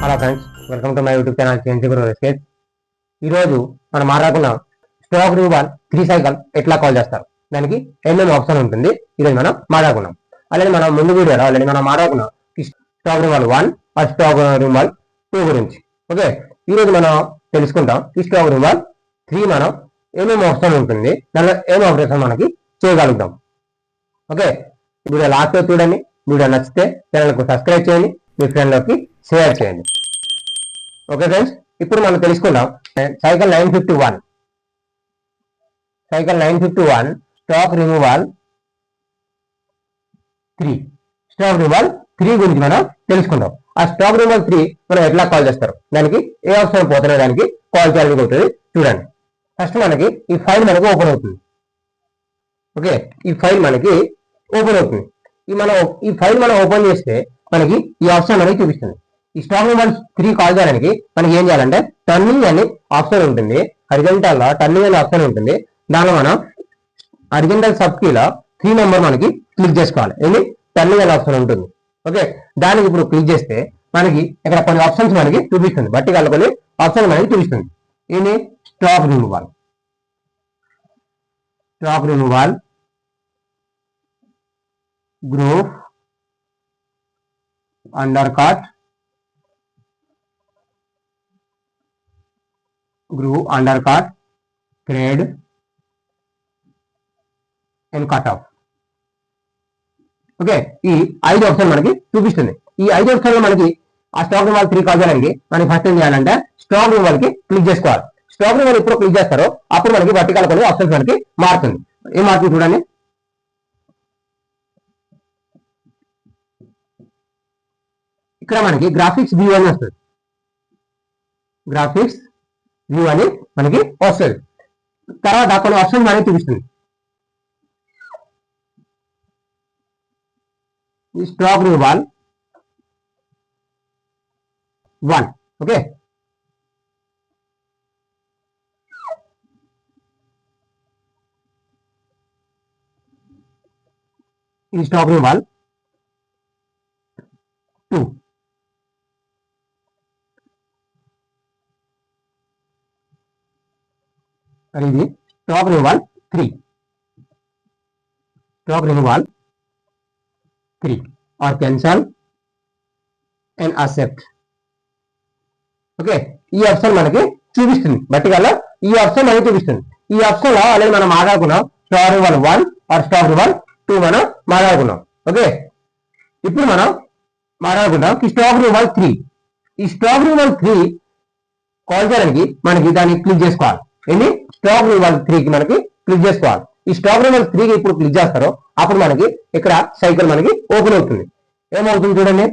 Hello friends welcome to my YouTube channel change guru ఎస్కేట్ ఈరోజు మనం మాట్లాడుకున్న స్టాక్ రూబాల్ త్రీ సైకిల్ ఎట్లా call చేస్తారు? దానికి ఎన్నెన్ ఆప్షన్ ఉంటుంది. ఈరోజు మనం మాట్లాడుకున్నాం అలాగే మనం ముందు వీడియోలో ఆల్రెడీ మనం మాట్లాడుకున్నాం స్టాక్ రూమాల్ వన్ ఆ స్టాక్ రూమాల్ టూ గురించి. ఓకే ఈరోజు మనం తెలుసుకుంటాం ఈ స్టాక్ రూమాల్ త్రీ మనం ఏమేమి ఆప్షన్ ఉంటుంది. దానిలో ఏం ఆపరేషన్ మనకి చేయగలుగుతాం? ఓకే వీడియో లాస్ట్ చూడండి. వీడియో నచ్చితే ఛానల్కు సబ్స్క్రైబ్ చేయండి. మీ ఫ్రెండ్లోకి షేర్ చేయండి. ఓకే ఫ్రెండ్స్ ఇప్పుడు మనం తెలుసుకుందాం. Cycle nine fifty one. Cycle nine fifty one stock removal three. Stock removal three గురించి మనం తెలుసుకుందాం. ఆ స్టాక్ రిమూవల్ త్రీ మనం ఎట్లా కాల్ చేస్తారు? దానికి ఏ అవసరం పోతున్నాయి దానికి కాల్ చేయాలని ఉంటుంది. చూడండి. ఫస్ట్ మనకి ఈ ఫైల్ మనకి ఓపెన్ అవుతుంది. ఓకే. ఈ ఫైల్ మనకి ఓపెన్ అవుతుంది. ఈ మనం ఈ ఫైల్ మనం ఓపెన్ చేస్తే మనకి ఈ ఆప్షన్ మనకి చూపిస్తుంది. ఈ స్టాక్ నెంబర్ త్రీ కాల్ చేయడానికి మనకి ఏం చేయాలంటే టర్నింగ్ అనే ఆప్షన్ ఉంటుంది. హరిజెంటల్లో టర్నింగ్ అనే ఆప్షన్ ఉంటుంది. దానిలో మనం హరిజెంటల్ సబ్ కీలో త్రీ నెంబర్ మనకి క్లిక్ చేసుకోవాలి. ఏంటి టర్నింగ్ అనే ఆప్షన్ ఉంటుంది. ఓకే? దానికి ఇప్పుడు క్లిక్ చేస్తే మనకి ఇక్కడ కొన్ని ఆప్షన్స్ మనకి చూపిస్తుంది. బట్టి కల కొన్ని ఆప్షన్ మనకి చూపిస్తుంది. ఏంటి stock removal stock removal group undercut group undercut grade and cut off okay ఈ ఐదు ఆప్షన్ మనకి చూపిస్తుంది. ఈ ఐదు ఆప్షన్ మనకి ఆ స్టాక్ నెంబర్ త్రీ కాల్ చేయడానికి మనకి ఫస్ట్ ఏం చేయాలంటే స్టాక్ రివాల్కి క్లిక్ చేసుకోవాలి. స్టాక్ నెంబర్ ఎప్పుడు క్లిక్ చేస్తారో అప్పుడు మనకి వర్టికల్ కొన్ని ఆప్షన్స్ మనకి మారుతుంది. ఏం మారుతుంది చూడండి. ఇక్కడ మనకి గ్రాఫిక్స్ వ్యూ అని వస్తుంది. గ్రాఫిక్స్ వ్యూ అని మనకి వస్తుంది. తర్వాత కొన్ని ఆప్షన్స్ మనకి చూపిస్తుంది. ఈ స్టాక్ రివాల్ వన్ ఓకే ఈ స్టాక్ రివాల్ టూ మరి ఇది. Top rival three top rival three or cancel and accept okay ఈ ఆప్షన్ మనకి చూపిస్తుంది. బట్టి ఈ ఆప్షన్ మనకి చూపిస్తుంది. ఈ ఆప్షన్లో అనేది మనం మాట్లాడుకున్నాం. Star rival one or star rival two మనం మాట్లాడుకున్నాం. ఓకే ఇప్పుడు మనం మాట్లాడుకుందాం. ఈ స్టాక్ రివాల్ త్రీ ఈ స్టాక్ రివాల్ త్రీ కాల్ చేయడానికి మనకి దాన్ని క్లిక్ చేసుకోవాలి. ఏంటి స్టాక్ రివాల్ త్రీకి మనకి క్లిక్ చేసుకోవాలి. ఈ స్టాక్ రివాల్ త్రీకి ఇప్పుడు క్లిక్ చేస్తారో అప్పుడు మనకి ఇక్కడ సైకిల్ మనకి ఓపెన్ అవుతుంది. ఏమవుతుంది చూడండి.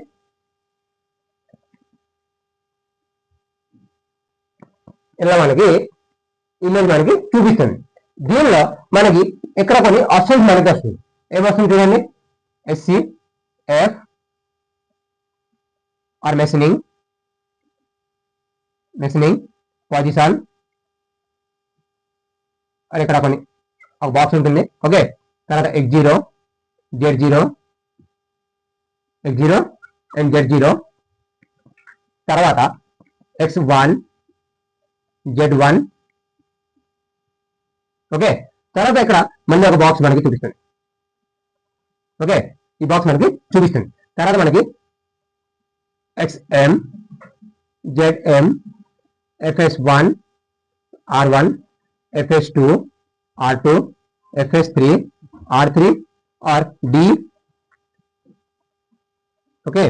ఇలా మనకి ఇమేజ్ మనకి చూపిస్తుంది. దీనిలో మనకి ఇక్కడ కొన్ని ఆప్షన్స్ మనకి వస్తుంది. ఏమొస్తుంది చూడండి? SC F R machining machining position అని ఇక్కడ కొన్ని ఒక బాక్స్ ఉంటుంది. ఓకే. తర్వాత X zero Z zero X zero and Z zero తర్వాత X one Z one okay. తర్వాత ఇక్కడ మళ్ళీ ఒక బాక్స్ మనకి చూపిస్తుంది. ఓకే. ఈ బాక్స్ మనకి చూపిస్తుంది. తర్వాత మనకి XM ZM fs1 r1 fs2 r2 fs3 r3 or d. Okay.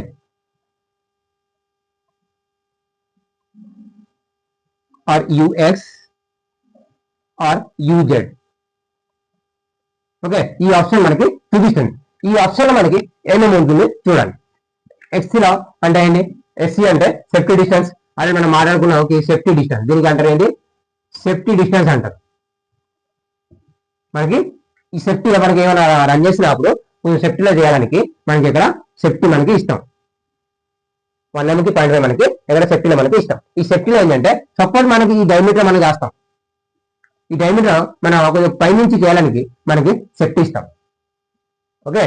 Or ux or uz okay ఈ ఆప్షన్ మనకి చూపిస్తుంది. ఈ ఆప్షన్లో మనకి ఏమేమి ఉంటుంది చూడండి. ఎక్స్సీలో అంటే ఏంటి? ఎస్సీ అంటే సేఫ్టీ డిస్టెన్స్ అదే మనం మాట్లాడుకున్నాం ఈ సేఫ్టీ డిస్టెన్స్ దీనికి అంటారు ఏంటి? సేఫ్టీ డిస్టెన్స్ అంటారు. మనకి ఈ సేఫ్టీ మనకి ఏమైనా రన్ చేసినప్పుడు కొంచెం సేఫ్టీలో చేయడానికి మనకి ఇక్కడ సేఫ్టీ మనకి ఇష్టం. వన్ ఎంకి పాయింట్ ఫైవ్ మనకి ఇక్కడ సేఫ్టీలో మనకి ఇష్టం. ఈ సేఫ్టీలో ఏంటంటే సపోజ్ మనకి ఈ డైమీటర్ మనం చేస్తాం ఈ డైమీటర్ మనం కొంచెం పైనుంచి చేయడానికి మనకి సేఫ్టీ ఇస్తాం ఓకే?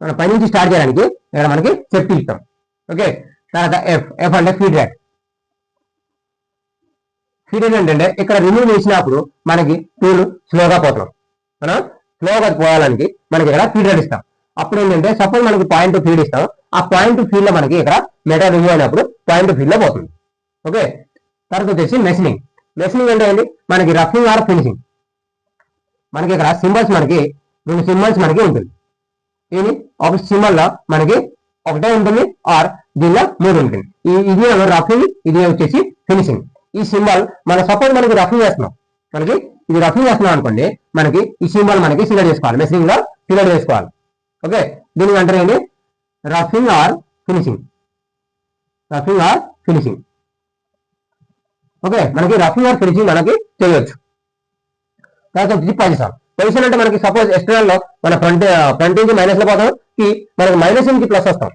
మనం పై నుంచి స్టార్ట్ చేయడానికి ఇక్కడ మనకి సెఫ్టీ ఇస్తాం ఓకే? తర్వాత ఎఫ్ ఎఫ్ అంటే ఫీడ్ రేట్ ఫీడ్ ఏంటంటే ఇక్కడ రిమూవ్ చేసినప్పుడు మనకి టూలు స్లోగా పోతాం మనం స్లోగా పోవాలని మనకి ఇక్కడ ఫీడ్ ఇస్తాం. అప్పుడు ఏంటంటే సపోజ్ మనకి పాయింట్ ఫీడ్ ఇస్తాం. ఆ పాయింట్ ఫీల్డ్లో మనకి ఇక్కడ మెటర్ రిమూవ్ అయినప్పుడు పాయింట్ ఫీల్డ్లో పోతుంది. ఓకే? తర్వాత వచ్చేసి మెషినింగ్ మెషినింగ్ అంటే ఏంటి? మనకి రఫింగ్ ఆర్ ఫినిషింగ్ మనకి ఇక్కడ సింబల్స్ మనకి రెండు సింబల్స్ మనకి ఉంటుంది. ఇది ఒక సింబల్లో మనకి ఒకటే ఉంటుంది ఆర్ దీనిలో మూడు ఉంటుంది. ఈ- ఇది రఫింగ్ ఇది వచ్చేసి ఫినిషింగ్ ఈ సింబల్ మన సపోజ్ మనకి రఫింగ్ చేస్తున్నాం. మనకి ఇది రఫింగ్ చేస్తున్నాం అనుకోండి మనకి ఈ సింబల్ మనకి సిలెక్ట్ చేసుకోవాలి. మెషింగ్లో సిలెక్ట్ చేసుకోవాలి. ఓకే దీనికి అంటారు ఏంటి? Roughing or finishing. Roughing or finishing. Okay మనకి రఫింగ్ ఆర్ ఫినిషింగ్ మనకి చేయొచ్చు తర్వాత వచ్చి పొజిషన్ పొజిషన్ అంటే మనకి సపోజ్ ఎక్స్టర్నల్లో మన ఫ్రంట్ ఫ్రంట్ నుంచి మైనస్లో పోతాం మనకి మైనస్ నుంచి ప్లస్ వస్తాం.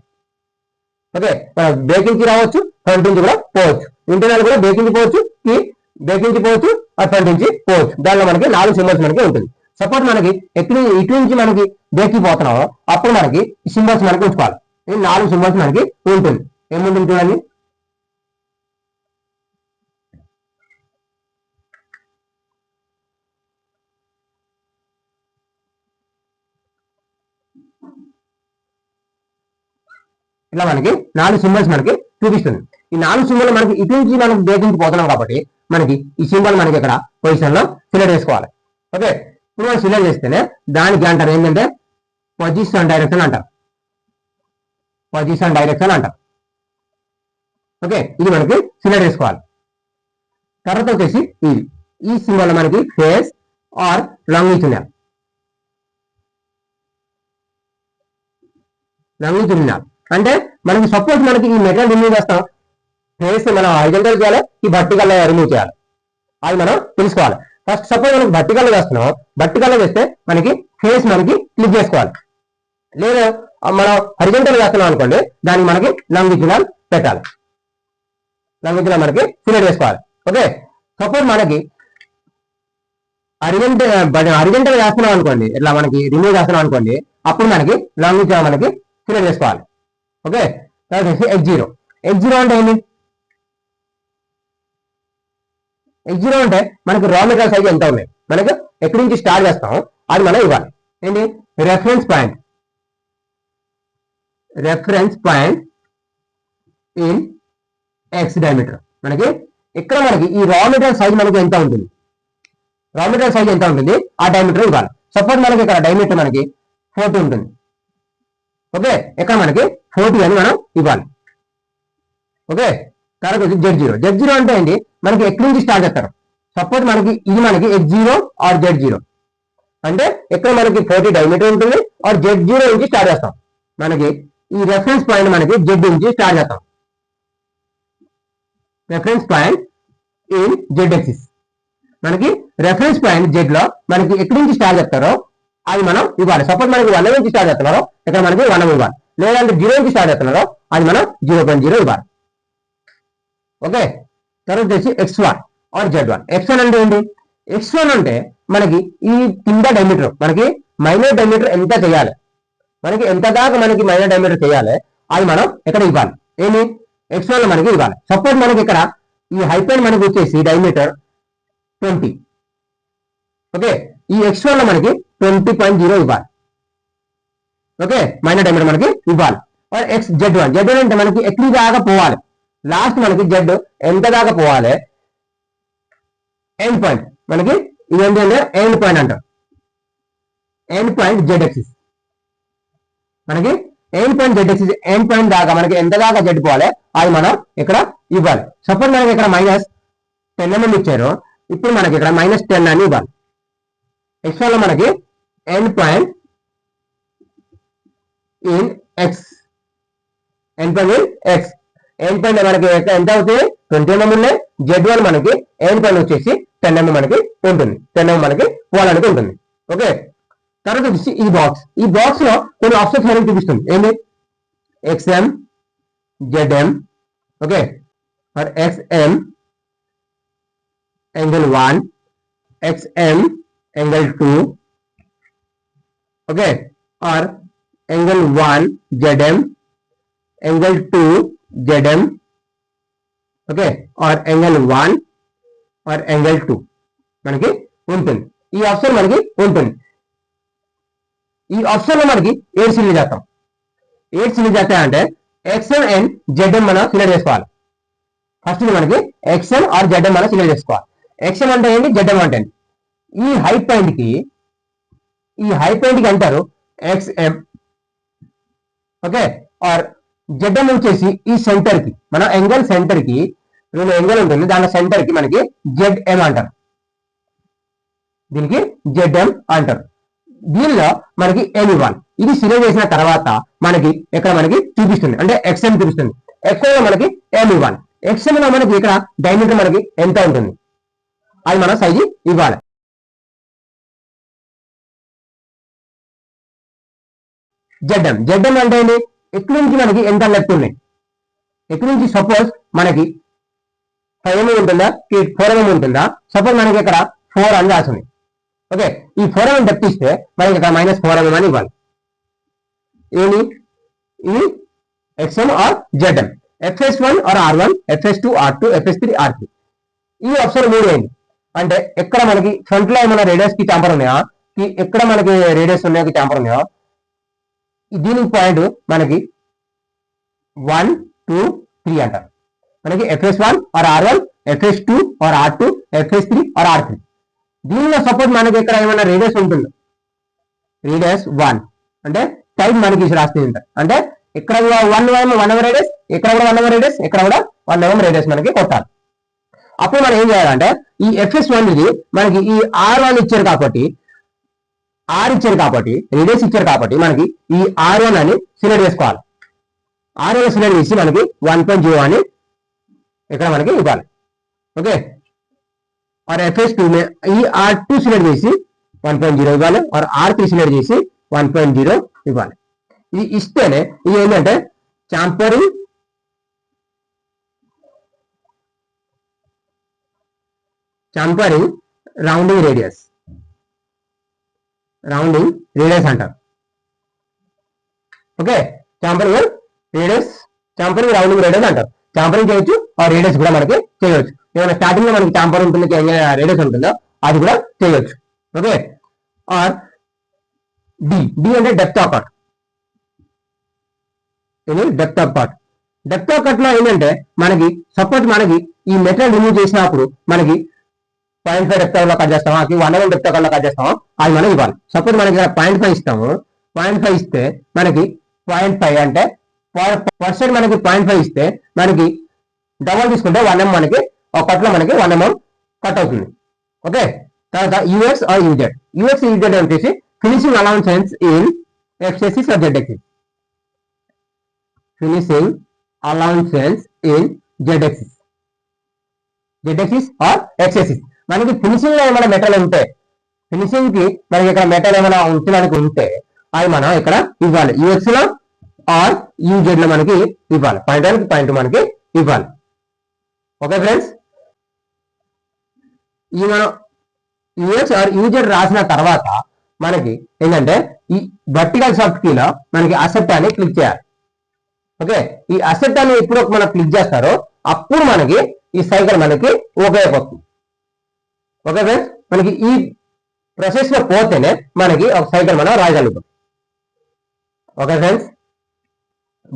ఓకే? మన బ్రేక్ రావచ్చు ఫ్రంట్ నుంచి కూడా పోవచ్చు. ఇంటర్నల్ కూడా బేకింగ్ పోవచ్చు ఈ బ్రేక్ పోవచ్చు ఆ ఫ్రంట్ నుంచి పోవచ్చు. దానిలో మనకి నాలుగు సింబల్స్ మనకి ఉంటుంది. సపోజ్ మనకి ఎక్కడ ఇటు నుంచి మనకి బేకింగ్ పోతున్నామో అప్పుడు మనకి సింబల్స్ మనకి ఉంచుకోవాలి. ఈ నాలుగు సింబల్స్ మనకి ఉంటుంది. ఏముంటుంది చూడండి? ఇట్లా మనకి నాలుగు సింబల్స్ మనకి చూపిస్తుంది. ఈ నాలుగు సింబల్ మనకి ఇటు నుంచి మనకి బ్రేక్ పోతున్నాం కాబట్టి మనకి ఈ సింబల్ మనకి ఇక్కడ పొజిషన్లో సిలెక్ట్ చేసుకోవాలి. ఓకే ఇప్పుడు మనం సిలెక్ట్ చేస్తేనే దానికి అంటారు. ఏంటంటే పొజిషన్ డైరెక్షన్ అంటారు. పొజిషన్ డైరెక్షన్ అంటారు. ఓకే ఇది మనకి సిలెక్ట్ చేసుకోవాలి. తర్వాత వచ్చేసి ఇది ఈ సింబల్ మనకి ఫేస్ ఆర్ లాంగిట్యూడినల్ లాంగిట్యూడినల్ అంటే మనకి సపోజ్ మనకి ఈ మెటల్ రిమూవ్ చేస్తాం. ఫేస్ మనం హైజెంటల్ చేయాలి ఈ vertical రిమూవ్ చేయాలి. అది మనం తెలుసుకోవాలి. ఫస్ట్ సపోజ్ మనకి vertical చేస్తున్నాం. vertical చేస్తే మనకి ఫేస్ మనకి క్లిక్ చేసుకోవాలి. లేదా మనం హరిజెంటల్ వేస్తున్నాం అనుకోండి దానికి మనకి లాంగిట్యూడినల్ పెట్టాలి. లాంగిట్యూడినల్ మనకి సిలెక్ట్ చేసుకోవాలి. ఓకే సపోజ్ మనకి అరిజెంటల్ అరిజెంటల్ చేస్తున్నాం అనుకోండి ఇట్లా మనకి రిమూవ్ చేస్తున్నాం అనుకోండి అప్పుడు మనకి లాంగిట్యూడ్ మనకి సిలెక్ట్ చేసుకోవాలి. ఓకే తర్వాత వచ్చి ఎక్స్ జీరో ఎగ్ జీరో అంటే ఏంటి ఎక్స్ జీరో అంటే మనకి రా మెటీరియల్ సైజ్ ఎంత ఉన్నాయి? మనకి ఎక్కడి నుంచి స్టార్ట్ చేస్తాం అది మనం ఇవ్వాలి. ఏంటి reference point reference point in X diameter మనకి ఇక్కడ మనకి ఈ రా మెటీరియల్ సైజ్ మనకి ఎంత ఉంటుంది? రా మెటీరియల్ సైజ్ ఎంత ఉంటుంది? ఆ డయామీటర్ ఇవ్వాలి. సపోజ్ మనకి ఇక్కడ డయామీటర్ మనకి ఫోర్టీ ఉంటుంది. ఓకే? ఇక్కడ మనకి? ఫోర్టీ అని మనం ఇవ్వాలి. ఓకే? తర్వాత వచ్చి జెడ్ జీరో జెడ్ జీరో అంటే ఏంటి? మనకి ఎక్కడి నుంచి స్టార్ట్ చేస్తారు? సపోజ్ మనకి ఇది మనకి X zero or Z zero అంటే ఇక్కడ మనకి ఫోర్టీ డైమీటర్ ఉంటుంది ఆర్ జెడ్ జీరో నుంచి స్టార్ట్ చేస్తాం. మనకి ఈ రెఫరెన్స్ పాయింట్ మనకి జెడ్ నుంచి స్టార్ట్ చేస్తాం. Reference point in Z axis మనకి రెఫరెన్స్ పాయింట్ జెడ్లో మనకి ఎక్కడి నుంచి స్టార్ట్ చేస్తారో అది మనం ఇవ్వాలి. సపోజ్ మనకి వన్ నుంచి స్టార్ట్ చేస్తున్నారో ఇక్కడ మనకి వన్ ఇవ్వాలి. లేదంటే జీరో నుంచి స్టార్ట్ చేస్తున్నారో అది మనం జీరో పాయింట్ జీరో ఇవ్వాలి. ఓకే తర్వాత వచ్చేసి X one or Z one X one అంటే ఏంటి? ఎక్స్ వన్ అంటే మనకి ఈ కింద డైమీటర్ మనకి మైనర్ డైమీటర్ ఎంత చేయాలి? మనకి ఎంత దాకా మనకి మైనర్ డైమీటర్ చేయాలి? అది మనం ఎక్కడ ఇవ్వాలి. ఏమి ఎక్స్ వన్ మనకి ఇవ్వాలి. సపోజ్ మనకి ఇక్కడ ఈ హైపెన్ మనకి వచ్చేసి డైమీటర్ ట్వంటీ ఓకే ఈ ఎక్స్ వన్లో మనకి ట్వంటీ పాయింట్ జీరో ఇవ్వాలి ఓకే మైనర్ డైమీటర్ మనకి ఇవ్వాలి X Z one Z one అంటే మనకి ఎక్కడి దాకా పోవాలి. లాస్ట్ మనకి జెడ్ ఎంత దాకా పోవాలి? ఎండ్ పాయింట్ మనకి ఇది ఏంటంటే ఎండ్ పాయింట్ అంటాం ఎండ్ పాయింట్ జెడ్ ఎక్సిస్ మనకి end point Z axis end point దాకా మనకి ఎంత దాకా జెడ్ పోవాలి? అది మనం ఇక్కడ ఇవ్వాలి. సపోజ్ మనకి ఇక్కడ మైనస్ టెన్ ఎంఎం ఇచ్చారు. ఇప్పుడు మనకి ఇక్కడ మైనస్ టెన్ అని ఇవ్వాలి. ఎక్స్ మనకి end point in X end point in X end point మనకి ఎక్క- ఎంత అవుతుంది? ట్వంటీ ఎంఎం ఉన్నాయి. జెడ్ వన్ మనకి ఎండ్ పాయింట్ వచ్చేసి టెన్ ఎంఎం మనకి ఉంటుంది. టెన్ ఎంఎం మనకి పోవాలనికి ఉంటుంది. ఓకే తర్వాత వచ్చేసి ఈ బాక్స్ ఈ బాక్స్లో కొన్ని ఆప్షన్స్ మనకి చూపిస్తుంది. ఏంటి XM ZM okay for XM angle 1 xm angle 2 okay or angle 1 zm. Angle 2 zm. Okay. Or angle 1 or angle 2 మనకి ఉంటుంది ఈ ఆప్షన్ మనకి ఉంటుంది ఈ ఆప్షన్లో మనకి ఏడు సిల్లు చేస్తాం. ఏడు సిల్లు చేస్తాయంటే ఎక్స్ఎల్ అండ్ జెడ్ఎం మనం సిలెక్ట్ చేసుకోవాలి. ఫస్ట్ మనకి ఎక్స్ఎల్ ఆర్ జెడ్ఎం మనం సిలెక్ట్ చేసుకోవాలి. ఎక్స్ఎల్ అంటే ఏంటి? జెడ్ఎం అంటే ఈ హై పాయింట్కి ఈ హై పాయింట్కి అంటారు ఎక్స్ఎం ఓకే ఆర్ జెడ్ఎం వచ్చేసి ఈ సెంటర్కి మన యాంగిల్ సెంటర్కి రెండు యాంగిల్ ఉంటుంది దాని సెంటర్కి మనకి జెడ్ఎం అంటారు. దీనికి జెడ్ఎం అంటారు. దీనిలో మనకి ఎన్ వన్ ఇది సిలెక్ట్ చేసిన తర్వాత మనకి ఇక్కడ మనకి చూపిస్తుంది. అంటే ఎక్స్ఎం చూపిస్తుంది. ఎక్స్ఎం లో మనకి ఎల్ వన్ ఎక్స్ఎం లో మనకి ఇక్కడ డైమీటర్ మనకి ఎంత ఉంటుంది? అది మనం సైజు ఇవ్వాలి. జెడ్ఎం జెడ్ఎం అంటే ఏంటి ఎక్కడి నుంచి మనకి ఎంత లెఫ్ట్ ఉన్నాయి? ఎక్కడి నుంచి సపోజ్ మనకి ఫైవ్ ఎంఎం ఉంటుందా? ఫోర్ ఎంఎం ఉంటుందా? సపోజ్ మనకి ఇక్కడ ఫోర్ అని రాసింది ఓకే? ఈ ఫోర్ ఎంఎం డెప్త్ ఇస్తే మనకి ఇక్కడ మైనస్ ఫోర్ ఎంఎం అని ఇవ్వాలి. ఏమి? ఇది XM or ZM FS one or R one FS two R two FS three R three ఈ ఆప్షన్ మూడు ఏంటి అంటే ఎక్కడ మనకి ఫ్రంట్లో ఏమైనా రేడియస్కి ట్యాంపర్ ఉన్నాయా? ఈ- ఎక్కడ మనకి రేడియస్ ఉన్నాయో ట్యాంపర్ ఉన్నాయో? దీనికి పాయింట్ మనకి వన్ టూ త్రీ అంటారు. మనకి FS one or R one FS two or R two FS three or R three దీనిలో సపోజ్ మనకి ఇక్కడ ఏమైనా రేడియస్ ఉంటుంది. రేడియస్ వన్ అంటే టైప్ మనకి రాస్తే ఉంటారు అంటే ఇక్కడ వన్ వన్ అవర్ రేడియస్ ఇక్కడ కూడా వన్ అవర్ రేడియస్ ఇక్కడ కూడా వన్ అవర్ రేడియస్ మనకి కొట్టాలి. అప్పుడు మనం ఏం చేయాలంటే ఈ ఎఫ్ఎస్ వన్ ఇది మనకి ఈ ఆర్ వన్ ఇచ్చారు కాబట్టి ఆర్ ఇచ్చారు కాబట్టి రేడియస్ ఇచ్చారు కాబట్టి మనకి ఈ ఆర్ వన్ అని సిలెక్ట్ చేసుకోవాలి. ఆర్ వన్ సిలెక్ట్ చేసి మనకి వన్ పాయింట్ జీరో అని ఇక్కడ మనకి ఇవ్వాలి. ఓకే ఆర్ ఎఫ్ఎస్ టూ ఈ ఆర్ టూ సిలెక్ట్ చేసి వన్ పాయింట్ జీరో ఇవ్వాలి. ఆర్ ఆర్ త్రీ సిలెక్ట్ చేసి వన్ పాయింట్ జీరో ఇవ్వాలి. ఇది ఇస్తేనే ఇది ఏంటంటే chamfering chamfering rounding radius rounding radius అంటారు. Okay? Chamfering radius chamfering rounding radius అంటారు. చాంపరింగ్ చేయొచ్చు ఆ రేడియస్ కూడా మనకి చేయొచ్చు. ఏమైనా స్టార్టింగ్లో మనకి చాంపర్ ఉంటుంది రేడియస్ ఉంటుందో అది కూడా చేయొచ్చు. ఓకే? ఆర్ డి డి అంటే డెప్త్ ఆఫ్ కట్ ఇది depth of cut depth of కట్లో ఏంటంటే మనకి సపోజ్ మనకి ఈ మెటీరియల్ రిమూవ్ చేసినప్పుడు మనకి పాయింట్ ఫైవ్ డెప్త్లో కట్ చేస్తామా వన్ అవన్ డెప్త్లో కట్ చేస్తామా అది మనం ఇవ్వాలి. సపోజ్ మనకి పాయింట్ ఫైవ్ ఇస్తాము. పాయింట్ ఫైవ్ ఇస్తే మనకి పాయింట్ ఫైవ్ అంటే పర్సెంట్ మనకి పాయింట్ ఫైవ్ ఇస్తే మనకి డబల్ తీసుకుంటే వన్ ఎం మనకి ఒక కట్లో మనకి వన్ ఎంఎం కట్ అవుతుంది. ఓకే? తర్వాత UX or UZ. US UZ వచ్చేసి finishing allowance in axis or Z finishing allowance in Z axis Z or axis మనకి ఫినిషింగ్లో ఏమైనా మెటల్ ఉంటే ఫినిషింగ్కి మనకి ఇక్కడ మెటల్ ఏమైనా ఉంచడానికి ఉంటే అది మనం ఇక్కడ ఇవ్వాలి. యూఎక్స్లో ఆర్ యూజెడ్లో మనకి ఇవ్వాలి. పాయింట్ వన్ పాయింట్ మనకి ఇవ్వాలి. ఓకే ఫ్రెండ్స్ ఈ మనం యుఎస్ ఆర్ యూజెడ్ రాసిన తర్వాత మనకి ఏంటంటే ఈ వర్టికల్ సాఫ్ట్ కీలో మనకి అసెప్ట్ అని క్లిక్ చేయాలి. ఓకే ఈ అసెప్ట్ అని ఎప్పుడు మనం క్లిక్ చేస్తారో అప్పుడు మనకి ఈ సైకిల్ మనకి ఓకే అయిపోతుంది. ఓకే ఫ్రెండ్స్ మనకి ఈ ప్రాసెస్లో పోతేనే మనకి ఒక సైకిల్ మనం రాయగలుగుతాం. ఓకే ఫ్రెండ్స్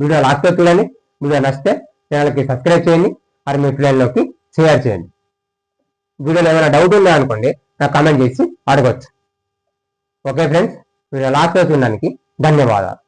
వీడియో లాస్ట్ చూడండి. వీడియో నచ్చితే ఛానల్కి సబ్స్క్రైబ్ చేయండి. అది మీ ఫ్రెండ్లోకి షేర్ చేయండి. వీడియోలో ఏమైనా డౌట్ ఉందా అనుకోండి నాకు కమెంట్ చేసి అడగచ్చు. ఓకే ఫ్రెండ్స్ వీడియో లాస్ట్ చూడడానికి ధన్యవాదాలు.